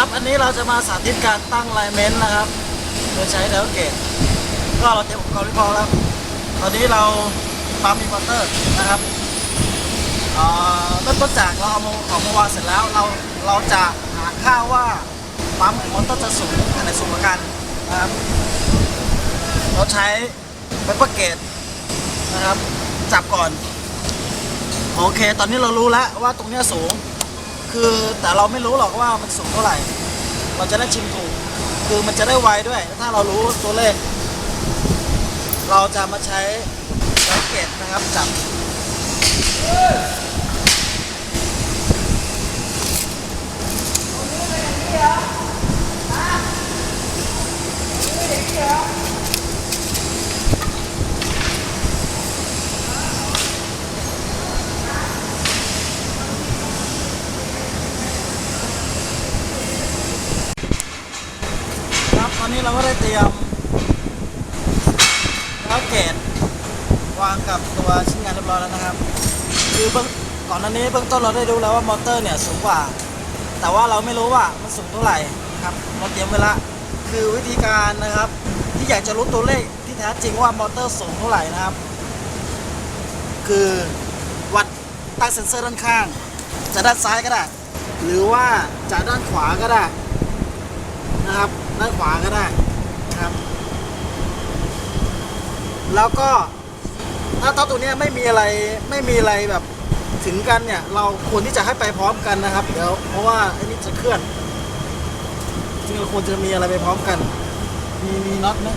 ครับ อันนี้เราจะมาสาธิตการตั้งไลเมนต์นะครับ โดยใช้เดลเกตก็เราเตรียมอุปกรณ์เรียบร้อแล้ว ตอนนี้เราปั๊มอินเวอร์เตอร์นะครับเริ่มต้นจากเราเอาของมาวางเสร็จแล้วเราเราจะหาค่าว่าปั๊มมอเตอร์จะสูงอันไหนสูงกันนะครับเราใช้เปเปอร์เกตนะครับ จับก่อน โอเค ตอนนี้เรารู้แล้วว่าตรงนี้สูง คือแต่เราไม่รู้หรอกว่ามันสูงเท่าไหร่ เราจะได้ชิมถูก คือมันจะได้ไวด้วย ถ้าเรารู้ตัวเลข เราจะมาใช้แร็กเกตนะครับจับครับตอนนี้เร ราก็ได้เตรียมแล้วเกตวางกับตัวชิ้นงานเรียบร้อยแล้วนะครับ คือเบื้องก่อนหน้านี้เบื้องต้นเราได้รู้แล้วว่ามอเตอร์เนี่ยสูงกว่า แต่ว่าเราไม่รู้ว่ามันสูงเท่าไหร่นะครับเราเตรียมไว้ละคือวิธีการนะครับ ที่อยากจะรู้ตัวเลขที่แท้จริงว่ามอเตอร์สูงเท่าไหร่นะครับ คือวัดตั้งเซ็นเซอร์ด้านข้างจะด้านซ้ายก็ได้ หรือว่าจะด้านขวาก็ได้นะครับ ด้านขวาก็ได้นะครับ แล้วก็ถ้าถ้าตัวนี้ไม่มีอะไรไม่มีอะไรแบบถึงกันเนี่ย เราควรที่จะให้ไปพร้อมกันนะครับ เดี๋ยวเพราะว่าไอ้นี่จะเคลื่อนจริงๆเราควรจะมีอะไรไปพร้อมกัน มีมีน็อตไหม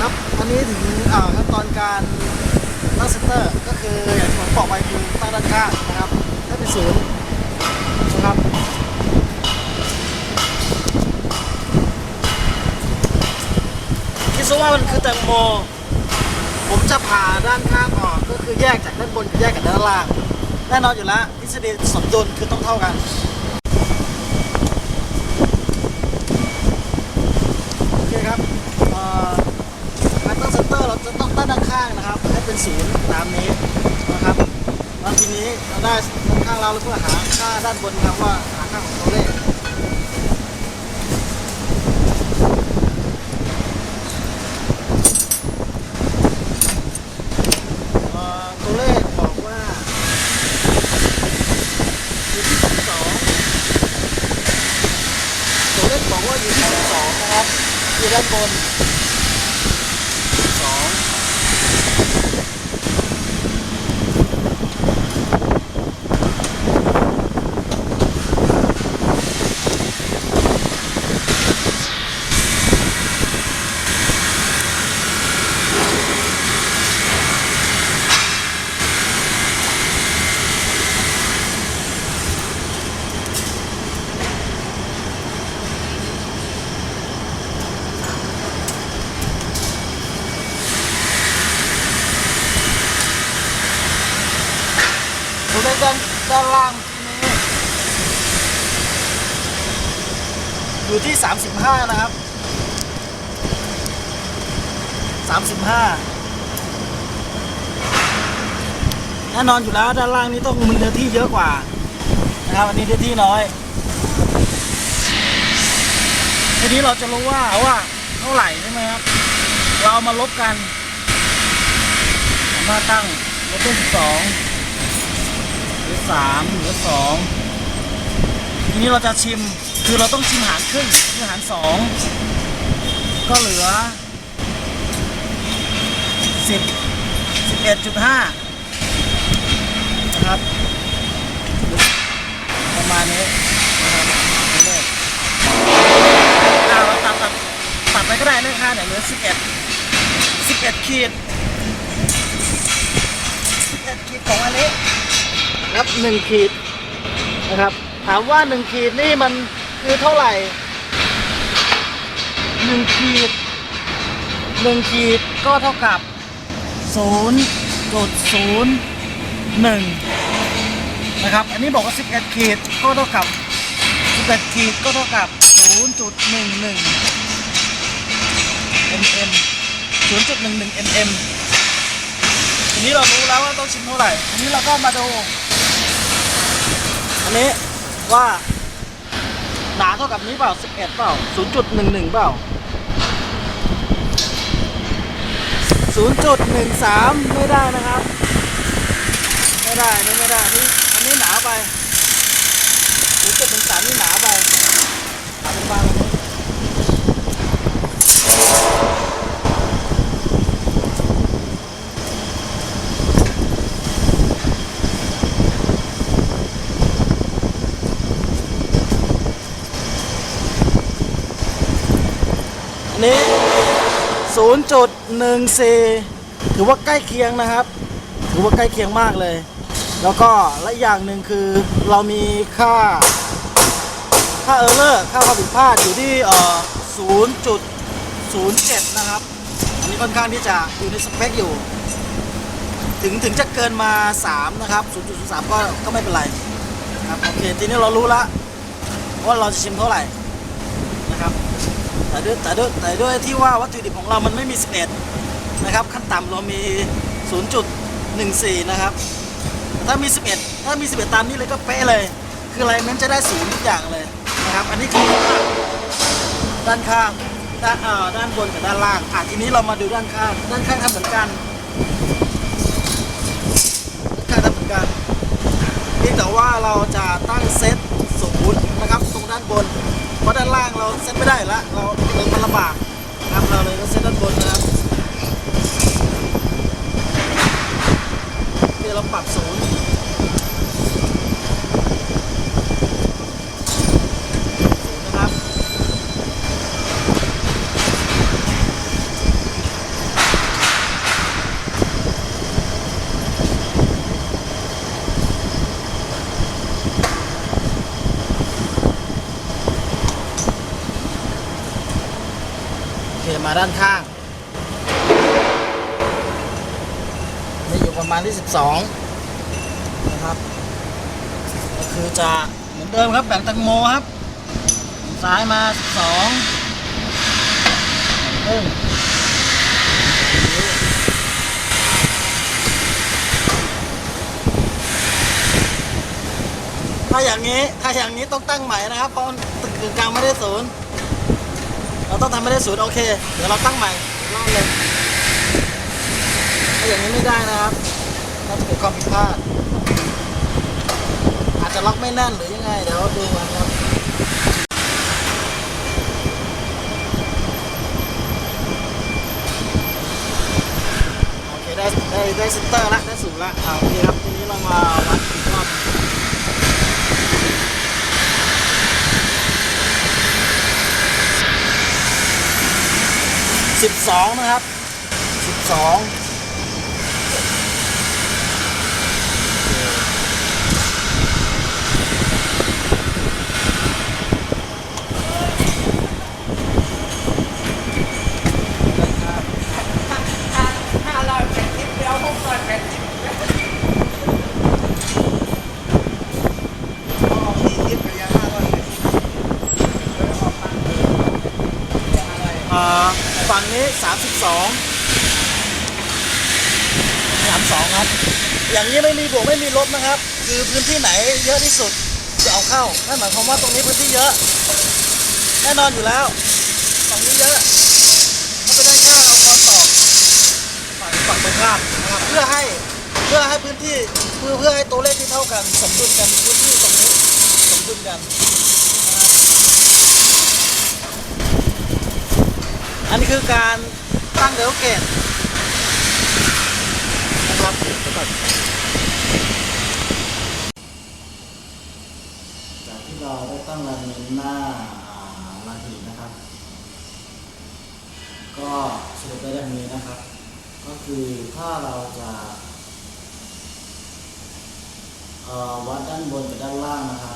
ครับอันนี้ถึงอ่าขั้นตอนการตั้งเซนเตอร์ก็คืออย่างที่ผมบอกไปคือตั้งด้านข้างนะครับให้เป็นศูนย์นะครับ คิด ซะว่ามันคือแตงโม ผมจะผ่าด้านข้างออกก็คือแยกจากด้านบนกับแยกจากด้านล่าง แน่นอนอยู่แล้วทฤษฎีสมดุลคือต้องเท่ากันโอเคครับเอ่อการตั้งเซนเตอร์เราจะต้องตั้งด้านข้างนะครับให้เป็นศูนย์ตามนี้นะครับแล้วทีนี้เราได้ด้านข้างเราแล้วก็หาค่าด้านบนครับว่าหาค่าของตัวเลข เอ่อตัวเลขบอกว่าอยู่ที่12ตัวเลขบอกว่าอยู่ที่12นะครับ อยู่ด้านบน12ตัวเลขด้านด้านล่างที่นี้ อยู่ที่ 35 นะครับ 35แน่นอนอยู่แล้วด้านล่างนี้ต้องมีเนื้อที่เยอะกว่า นะครับ อันนี้เนื้อที่น้อย ทีนี้เราจะรู้ว่าว่าเท่าไหร่ใช่ไหมครับ เรามาลบกันมาตั้งลบด้วย12หรือ3หรือ2ทีนี้เราจะชิม คือเราต้องชิมหารครึ่งคือหาร2ก็เหลือ10 11.5นะครับ ประมาณนี้นะครับเอาเราตัดตัดตัดไปก็ได้เลขห้าเนี่ยเหลือสิบเอ็ดสิบเอ็ดขีดสิบเอ็ดขีดของอันนี้ครับหนึ่งขีดนะครับ ถามว่าหนึ่งขีดนี่มัน คือเท่าไหร่หนึ่งขีดหนึ่งขีดก็เท่ากับศูนย์จุดศูนย์หนึ่งนะครับ อันนี้บอกว่าสิบเอ็ดขีดก็เท่ากับ11ขีดก็เท่ากับ0.11 mm 0.11 mm ทีนี้เรารู้แล้วว่าต้องชิ้นเท่าไหร่ ทีนี้เราก็มาดู อันนี้ว่า หนาเท่ากับนี้เปล่า 11 เปล่า 0.11 เปล่า 0.13 ไม่ได้นะครับ ไม่ได้นี่ไม่ได้นี่อันนี้หนาไป 0.13 นี่หนาไปหนาเป็นบางอันนี้อันนี้ 0.14 ถือว่าใกล้เคียงนะครับ ถือว่าใกล้เคียงมากเลย แล้วก็และอย่างหนึ่งคือเรามีค่า ค่าเออร์เลอร์ค่าความผิดพลาดอยู่ที่เอ่อ0.07 นะครับ อันนี้ค่อนข้างที่จะอยู่ในสเปคอยู่ ถึงถึงจะเกินมา 3 นะครับ 0.03 ก็ก็ไม่เป็นไรครับโอเค ทีนี้เรารู้ละว่าเราจะชิมเท่าไหร่นะครับ แต่ด้วยแต่ด้วยแต่ด้วยที่ว่าวัตถุดิบของเรามันไม่มี 11 นะครับ ขั้นต่ำเรามี 0.14 นะครับถ้ามี 11 ถ้ามี 11 ตามนี้เลยก็เป๊ะเลย คืออะไรมันจะได้ศูนย์ทุกอย่างเลยนะครับ อันนี้คือด้านข้างด้านเอ่อด้านบนกับด้านล่างอะทีนี้เรามาดูด้านข้าง ด้านข้างทำเหมือนกันด้านข้างทำเหมือนกันเพียงแต่ว่าเราจะตั้งเซตศูนย์นะครับตรงด้านบน เพราะด้านล่าง เราเซ็ตไม่ได้ละเราเรามันลำบากนะครับเราเลยก็เซ็ตด้านบนนะครับที่เราปรับศูนย์ เคมาด้านข้างนี่อยู่ประมาณที่ 12 นะครับ ก็คือจะเหมือนเดิมครับแบ่งตังโมครับ ซ้ายมาสองครึ่งถ้าอย่างนี้ ถ้าอย่างนี้ต้องตั้งใหม่นะครับ เพราะมันกึ่งกลางไม่ได้ศูนย์ เราต้องทำไม่ได้ศูนย์โอเค เดี๋ยวเราตั้งใหม่รอบเลยถ้าอย่างนี้ไม่ได้นะครับน่าจะเกิดความผิดพลาด อาจจะล็อกไม่แน่นหรือยังไง เดี๋ยวดูกันครับโอเคได้ได้ได้เซนเตอร์ละได้สูงละอ่าโอเคครับทีนี้เรามาวัด 12 นะครับ 12 ฝั่งนี้สามสิบสองสามสองครับ อย่างนี้ไม่มีบวกไม่มีลบนะครับ คือพื้นที่ไหนเยอะที่สุดจะเอาเข้านั่นหมายความว่าตรงนี้พื้นที่เยอะ แน่นอนอยู่แล้วฝั่งนี้เยอะก็ไปได้ข้างเอาคอนตอกฝั่งฝั่งตรงข้ามนะครับเพื่อให้เพื่อให้พื้นที่เพื่อเพื่อให้ตัวเลขที่เท่ากัน สมดุลกันพื้นที่ตรงนี้สมดุลกันนะครับ อันนี้คือการตั้งเดลเกตนะครับจากที่เราได้ตั้งลายเมนหน้าลายหีบนะครับ ก็สรุปได้ดังนี้นะครับ ก็คือถ้าเราจะวัดด้านบนกับด้านล่างนะครับ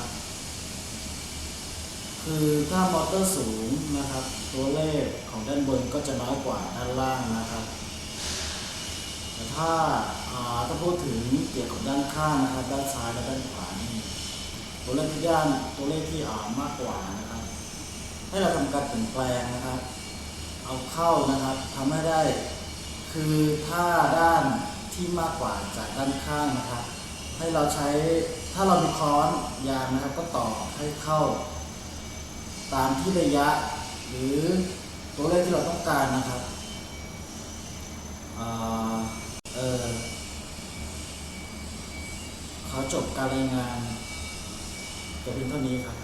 คือถ้ามอเตอร์สูงนะครับ ตัวเลขของด้านบนก็จะน้อยกว่าด้านล่างนะครับ แต่ถ้าถ้าพูดถึงเกี่ยวกับด้านข้างนะครับ ด้านซ้ายและด้านขวานี่ตัวเลขที่ด้านตัวเลขที่อ่ามากกว่านะครับ ให้เราทำการเปลี่ยนแปลงนะครับ เอาเข้านะครับทำให้ได้ คือถ้าด้านที่มากกว่าจากด้านข้างนะครับ ให้เราใช้ถ้าเรามีค้อนยางนะครับ ก็ต่อให้เข้า ตามที่ระยะหรือตัวเลขที่เราต้องการนะครับเออขอจบการรายงานแต่เพียงเท่านี้ครับ